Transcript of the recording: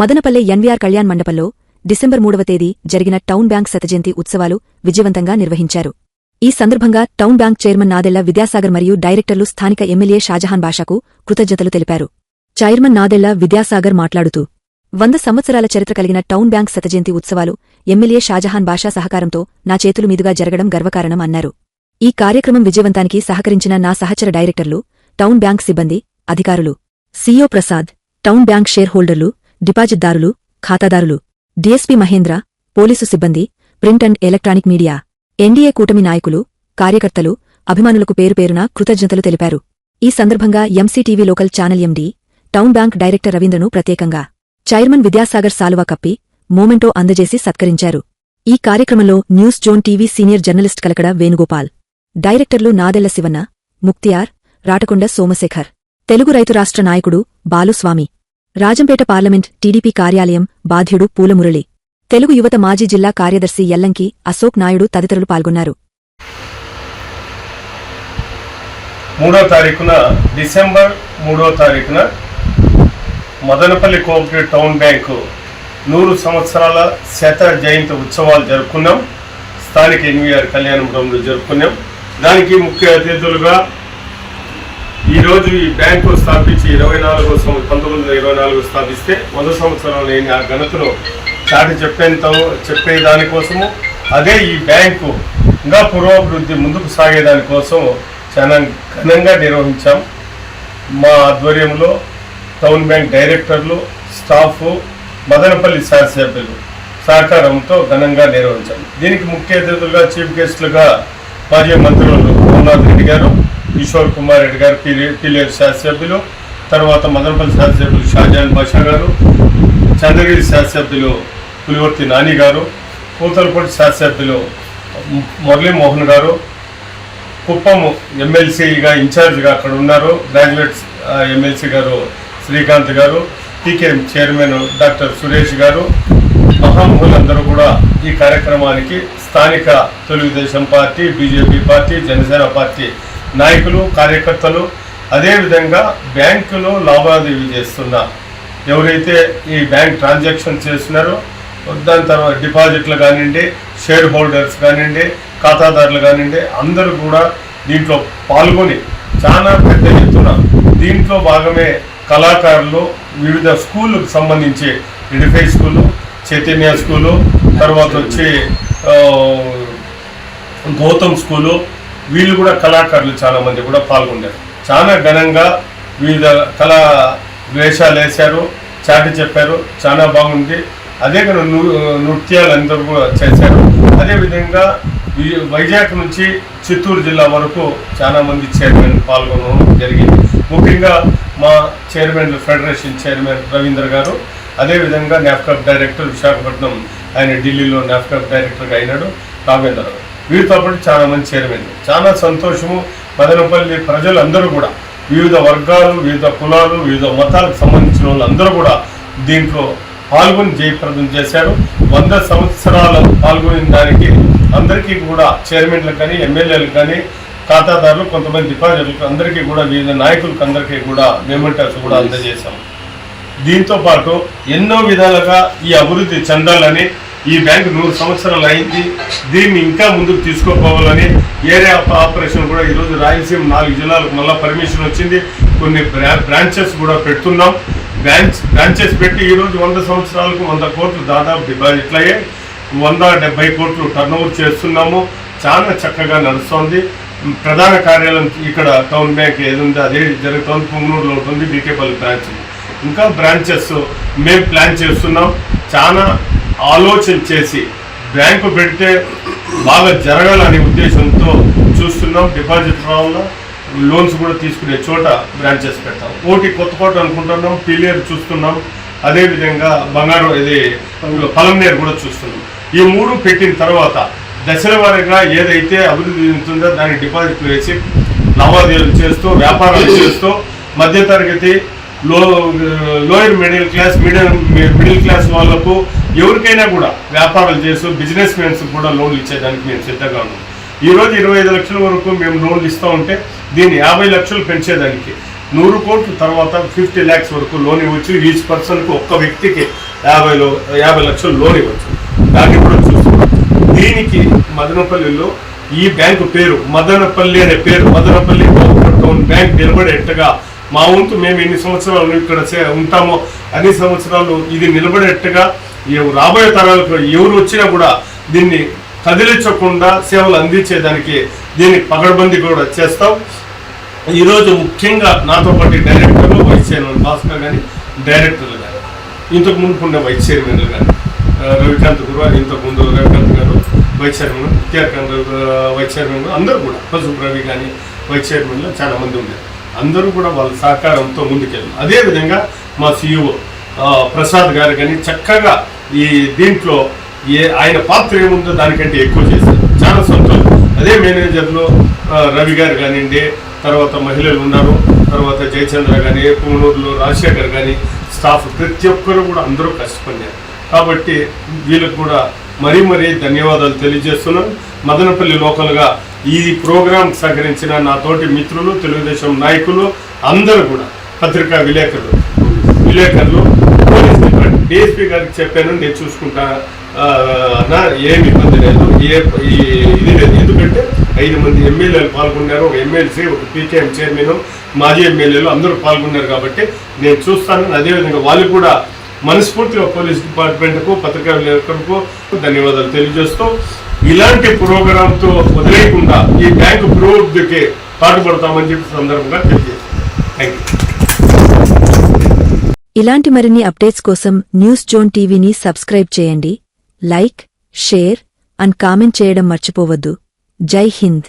Madanapalle NVR Kalyan మండపంలో December మూడవ తేదీ జరిగిన టౌన్ బ్యాంక్ శతజయంతి ఉత్సవాలు విజయవంతంగా నిర్వహించారు. ఈ సందర్భంగా town bank chairman Nadella Vidyasagar మరియు డైరెక్టర్లు స్థానిక ఎమ్మెల్యే షాజహాన్ బాషాకు కృతజ్ఞతలు తెలిపారు. చైర్మన్ నాదెళ్ళ విద్యాసాగర్ మాట్లాడుతూ వంద సంవత్సరాల చరిత్ర కలిగిన టౌన్ బ్యాంక్ శతజయంతి ఉత్సవాలు ఎమ్మెల్యే షాజహాన్ బాషా సహకారంతో నా చేతుల మీదుగా జరగడం గర్వకారణం అన్నారు. ఈ కార్యక్రమం విజయవంతానికి సహకరించిన నా సహచర డైరెక్టర్లు టౌన్ బ్యాంక్ సిబ్బంది అధికారులు CO Prasad town bank share హోల్డర్లు డిపాజిట్దారులు ఖాతాదారులు డీఎస్పీ మహేంద్ర పోలీసు సిబ్బంది print and electronic media NDA కూటమి నాయకులు కార్యకర్తలు అభిమానులకు పేరుపేరున కృతజ్ఞతలు తెలిపారు. ఈ సందర్భంగా MCTV local channel MD town bank director రవీంద్రను ప్రత్యేకంగా చైర్మన్ విద్యాసాగర్ సాలువా కప్పి మోమెంటో అందజేసి సత్కరించారు. ఈ కార్యక్రమంలో news zone TV senior journalist Kalakada Venugopal డైరెక్టర్లు నాదెళ్ళ శివన్న ముక్తియార్ రాటకొండ సోమశేఖర్ తెలుగు రైతు రాష్ట్ర నాయకుడు బాలుస్వామి రాజంపేట పార్లమెంట్ టీడీపీ కార్యాలయం బాధ్యుడు పూలమురళి. తెలుగు యువత మాజీ జిల్లా కార్యదర్శి ఎల్లంకి అశోక్ నాయుడు తదితరులు పాల్గొన్నారు. మూడో తారీఖున డిసెంబర్ మూడో తారీఖున మదనపల్లి కోఆపరేటివ్ టౌన్ బ్యాంకు నూరు సంవత్సరాల శత జయంతి ఉత్సవాలు జరుపుకున్నాం. స్థానిక ఎన్వీఆర్ కళ్యాణపురంలో జరుపుకున్నాం. దానికి ముఖ్య అతిథులుగా ఈరోజు ఈ బ్యాంకు స్థాపించి ఇరవై నాలుగో పంతొమ్మిది వందల ఇరవై నాలుగు స్థాపిస్తే వంద సంవత్సరాలు లేని ఆ ఘనతను చాటి చెప్పేంత చెప్పే దానికోసము అదే ఈ బ్యాంకు ఇంకా పురోభివృద్ధి ముందుకు సాగేదానికోసం చాలా ఘనంగా నిర్వహించాం. మా ఆధ్వర్యంలో టౌన్ బ్యాంక్ డైరెక్టర్లు స్టాఫ్ మదనపల్లి శాసనసభ్యులు సహకారంతో ఘనంగా నిర్వహించాం. దీనికి ముఖ్య అతిథులుగా చీఫ్ గెస్టులుగా మాజీ మంత్రులు రఘునాథ్ రెడ్డి గారు కిషోర్ కుమార్ రెడ్డి గారు పీలేరు పిలియర్ శాసనసభ్యులు తర్వాత మదనపల్లి శాసనసభ్యులు షాజాన్ బాషా గారు చంద్రగిరి శాసనసభ్యులు పులివర్తి నాని గారు కూతలపూడి శాసనసభ్యులు మురళీమోహన్ గారు కుప్పం ఎమ్మెల్సీగా ఇన్ఛార్జ్గా అక్కడ ఉన్నారు గ్రాడ్యుయేట్ ఎమ్మెల్సీ గారు శ్రీకాంత్ గారు టీకేఎం చైర్మన్ డాక్టర్ సురేష్ గారు మహామహులందరూ కూడా ఈ కార్యక్రమానికి స్థానిక Telugu Desam party BJP party Janasena party నాయకులు కార్యకర్తలు అదేవిధంగా బ్యాంకులో లావాదేవీ చేస్తున్న ఎవరైతే ఈ బ్యాంక్ ట్రాన్సాక్షన్ చేస్తున్నారో దాని తర్వాత డిపాజిట్లు కానివ్వండి షేర్ హోల్డర్స్ కానివ్వండి ఖాతాదారులు కానివ్వండి అందరూ కూడా దీంట్లో పాల్గొని చాలా పెద్ద ఎత్తున దీంట్లో భాగమే కళాకారులు వివిధ స్కూళ్ళకు సంబంధించి ఎడిఫై స్కూలు చైతన్య స్కూలు తర్వాత వచ్చి గౌతమ్ స్కూలు వీళ్ళు కూడా కళాకారులు చాలామంది కూడా పాల్గొన్నారు చాలా ఘనంగా వివిధ కళా వేషాలు వేశారు చాటి చెప్పారు చాలా బాగుంది. అదే కను నృత్యాలు అందరూ కూడా చేశారు. అదేవిధంగా ఈ వైజాగ్ నుంచి చిత్తూరు జిల్లా వరకు చాలా మంది చైర్మన్ పాల్గొనడం జరిగింది. ముఖ్యంగా మా చైర్మన్ ఫెడరేషన్ చైర్మన్ రవీంద్ర గారు అదేవిధంగా నాఫ్కాప్ డైరెక్టర్ విశాఖపట్నం ఆయన ఢిల్లీలో నాఫ్కాప్ డైరెక్టర్గా అయినాడు రాఘవేంద్రరావు వీరితో పాటు చాలా మంది చైర్మన్ చాలా సంతోషము. మదనపల్లి ప్రజలందరూ కూడా వివిధ వర్గాలు వివిధ కులాలు వివిధ మతాలకు సంబంధించిన వాళ్ళందరూ కూడా దీంట్లో పాల్గొని జయప్రదం చేశారు. వంద సంవత్సరాలు పాల్గొనే దానికి అందరికీ కూడా చైర్మన్లకు కానీ ఎమ్మెల్యేలకు కానీ ఖాతాదారులు కొంతమంది డిపాజిట్లకు అందరికీ కూడా వివిధ నాయకులకు అందరికీ కూడా మెమెంటర్స్ కూడా అందజేశాం. దీంతో పాటు ఎన్నో విధాలుగా ఈ అభివృద్ధి చెందాలని ఈ బ్యాంకు నూరు సంవత్సరాలు అయింది. దీన్ని ఇంకా ముందుకు తీసుకోపోవాలని ఏరియా ఆపరేషన్ కూడా ఈరోజు రాయలసీమ నాలుగు జిల్లాలకు మళ్ళీ పర్మిషన్ వచ్చింది. కొన్ని బ్రా- బ్రాంచెస్ కూడా పెడుతున్నాం. బ్రాంచ్ బ్రాంచెస్ పెట్టి ఈరోజు వంద సంవత్సరాలకు వంద కోట్లు దాదాపు డిపాజిట్లు అయ్యాయి వంద డెబ్బై కోట్లు టర్న్ చేస్తున్నాము. చాలా చక్కగా నడుస్తోంది. ప్రధాన కార్యాలయం ఇక్కడ టౌన్ బ్యాంక్ ఏది ఉందో అదే జరుగుతుంది. పుంగనూరులో ఉంటుంది. బీకేపల్లి బ్రాంచ్. ఇంకా బ్రాంచెస్ మేము ప్లాన్ చేస్తున్నాం. చాలా ఆలోచన చేసి బ్యాంకు పెడితే బాగా జరగాలనే ఉద్దేశంతో చూస్తున్నాం. డిపాజిట్ రావాలా? లోన్స్ కూడా తీసుకునే చోట బ్రాంచెస్ పెడతాం. ఓటి కొత్తకోట అనుకుంటున్నాం పిలియర్ చూస్తున్నాం. అదేవిధంగా బంగారు ఇది పలంనేరు కూడా చూస్తున్నాం. ఈ మూడు పెట్టిన తర్వాత దశల వారీగా ఏదైతే అభివృద్ధి చెందుతుందో దాన్ని డిపాజిట్లు వేసి లావాదేవీలు చేస్తూ వ్యాపారాలు చేస్తూ మధ్యతరగతి లో lower middle class middle middle class వాళ్ళకు ఎవరికైనా కూడా వ్యాపారాలు చేస్తూ బిజినెస్ మెన్స్ కూడా లోన్లు ఇచ్చేదానికి మేము సిద్ధంగా ఉన్నాం. ఈరోజు ఇరవై ఐదు లక్షల వరకు మేము లోన్లు ఇస్తూ ఉంటే దీన్ని యాభై లక్షలు పెంచేదానికి నూరు కోట్ల తర్వాత ఫిఫ్టీ ల్యాక్స్ వరకు లోన్ ఇవ్వచ్చు. ఈచ్ పర్సన్కు ఒక్క వ్యక్తికి యాభైలో యాభై లక్షలు లోన్ ఇవ్వచ్చు. దాన్ని కూడా చూస్తున్నాం. దీనికి మదనపల్లిలో ఈ బ్యాంకు పేరు మదనపల్లి అనే పేరు మదనపల్లి టౌన్ బ్యాంక్ నిలబడేట్టుగా మా వంతు మేము ఎన్ని సంవత్సరాలు ఇక్కడ చే- ఉంటామో అన్ని సంవత్సరాలు ఇది నిలబడేట్టుగా రాబోయే తరాలకు ఎవరు వచ్చినా కూడా దీన్ని కదిలించకుండా సేవలు అందించేదానికి దీన్ని పగడబందీ కూడా చేస్తాం. ఈరోజు ముఖ్యంగా నాతో పాటు డైరెక్టర్లు వైస్ చైర్మన్ భాస్కర్ కానీ డైరెక్టర్లు కానీ ఇంతకు ముందు ఉన్న వైస్ చైర్మన్లు కానీ రవికాంత్ గురు ఇంతకు ముందు రవికాంత్ గారు vice chairman Vidyakanth vice chairman అందరూ కూడా పసుపు రవి కానీ వైస్ చైర్మన్లో చాలా మంది ఉన్నారు అందరూ కూడా వాళ్ళ సహకారంతో ముందుకెళ్ళారు అదేవిధంగా మా సీఈఓ ప్రసాద్ గారు కానీ చక్కగా ఈ దీంట్లో ఏ ఆయన పాత్ర ఏముందో దానికంటే ఎక్కువ చేశారు. చాలా సంతోషం. అదే మేనేజర్లు రవి గారు కానివ్వండి తర్వాత మహిళలు ఉన్నారు తర్వాత జయచంద్ర కానీ పూనూరులో రాజశేఖర్ కానీ స్టాఫ్ ప్రతి ఒక్కరు కూడా అందరూ కష్టపడినారు. కాబట్టి వీళ్ళకు కూడా మరీ మరీ ధన్యవాదాలు తెలియజేస్తున్నాను. మదనపల్లి లోకల్గా ఈ ప్రోగ్రాం సహకరించిన నా తోటి మిత్రులు తెలుగుదేశం నాయకులు అందరూ కూడా పత్రికా విలేకరులు విలేకరులు డిఎస్పీ గారికి చెప్పాను నేను చూసుకుంటా. నా అన్నా ఏమి ఇబ్బంది లేదు. ఏ ఈ- ఇది లేదు. ఎందుకంటే ఐదు మంది ఎమ్మెల్యేలు పాల్గొన్నారు. ఒక ఎమ్మెల్సీ ఒక పీకేఎం చైర్మన్ మాజీ ఎమ్మెల్యేలు అందరూ పాల్గొన్నారు కాబట్టి నేను చూస్తాను. అదేవిధంగా వాళ్ళు కూడా మనస్ఫూర్తిగా పోలీస్ డిపార్ట్మెంట్కు పత్రికా విలేకరులకు ధన్యవాదాలు తెలియజేస్తూ ఇలాంటి ప్రోగ్రాంతో వదిలేయకుండా ఈ బ్యాంకు అభివృద్ధికి పాటుపడతామని చెప్పి సందర్భంగా తెలియజేస్తాను థ్యాంక్ యూ ఇలాంటి మరిన్ని అప్డేట్స్ కోసం న్యూస్ జోన్ టీవీని సబ్స్క్రైబ్ చేయండి లైక్ షేర్ అండ్ కామెంట్ చేయడం మర్చిపోవద్దు. జై హింద్.